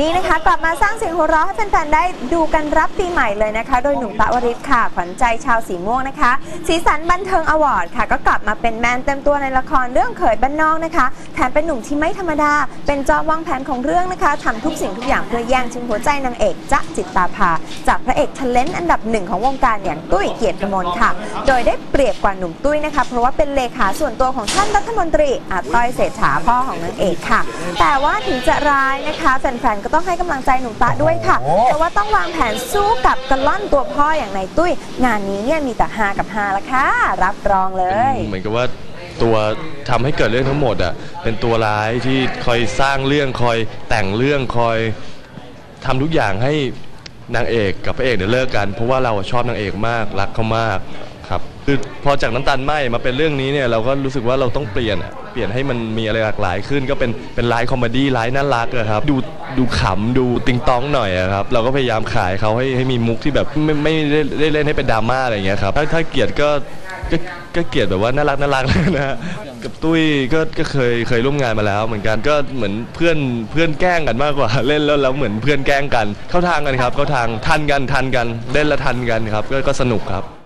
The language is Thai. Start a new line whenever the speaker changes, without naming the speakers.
นี่นะคะกลับมาสร้างเสียงหัวเราะให้แฟนๆได้ดูกันรับปีใหม่เลยนะคะ โดยหนุ่มตะวริศค่ะ ขวัญใจชาวสีม่วงนะคะ สีสันบันเทิงอวอร์ดค่ะ ก็กลับมาเป็นแมนเต็มตัวในละครเรื่องเขยบ้านนอกนะคะแถมเป็นหนุ่มที่ไม่ธรรมดา เป็นจอมวางแผนของเรื่องนะคะทำทุกสิ่งทุกอย่างเพื่อแย่งชิงหัวใจนางเอกจ๊ะจิตตาภาจากพระเอกทเลนต์อันดับหนึ่งของวงการอย่างตุ้ยเกียรติมลค่ะ โดยได้เปรียบกว่าหนุ่มตุ้ยนะคะ เพราะว่าเป็นเลขาส่วนตัวของท่านรัฐมนตรีอาต้อยเศรษฐาพ่อของนางเอกค่ะ แต่ว่าถึงจะร้ายนะคะแฟนๆก็ต้องให้กำลังใจหนุ่มตะด้วยค่ะเพราะว่าต้องวางแผนสู้กับกระล่อนตัวพ่ออย่างนายตุ้ย งานนี้เนี่ยมีแต่ฮากับฮาละค่ะ รับรองเลย
เหมือนกับว่าตัวทำให้เกิดเรื่องทั้งหมดอะเป็นตัวร้ายที่คอยสร้างเรื่องคอยแต่งเรื่องคอยทำทุกอย่างให้นางเอกกับพระเอกเนี่ยเลิกกัน เพราะว่าเราชอบนางเอกมากรักเขามากครับคือพอจากน้ำตาลไหมมาเป็นเรื่องนี้เนี่ยเราก็รู้สึกว่าเราต้องเปลี่ยนอะเปลี่ยนให้มันมีอะไรหลากหลายขึ้น ก็เป็นเป็นไลฟ์คอมเมดี้ไลฟ์น่ารักอะครับดู ดูขำดูติงต้องหน่อยอะครับ เราก็พยายามขายเขาให้ให้มีมุกที่แบบไม่ไม่ได้ได้เล่นให้เป็นดราม่าอะไรอย่างเงี้ยครับถ้าถ้าเกลียดก็ก็ก็เกลียดแบบว่าน่ารักน่ารักนะฮะกับตุ้ยก็ก็เคยเคยร่วมงานมาแล้ว เหมือนกันก็เหมือนเพื่อนเพื่อนแกล้งกันมากกว่าเล่นแล้วแล้วเหมือนเพื่อนแกล้งกัน เข้าทางกันครับเข้าทางทันกันทันกันเล่นแล้วทันกันครับก็ก็สนุกครับ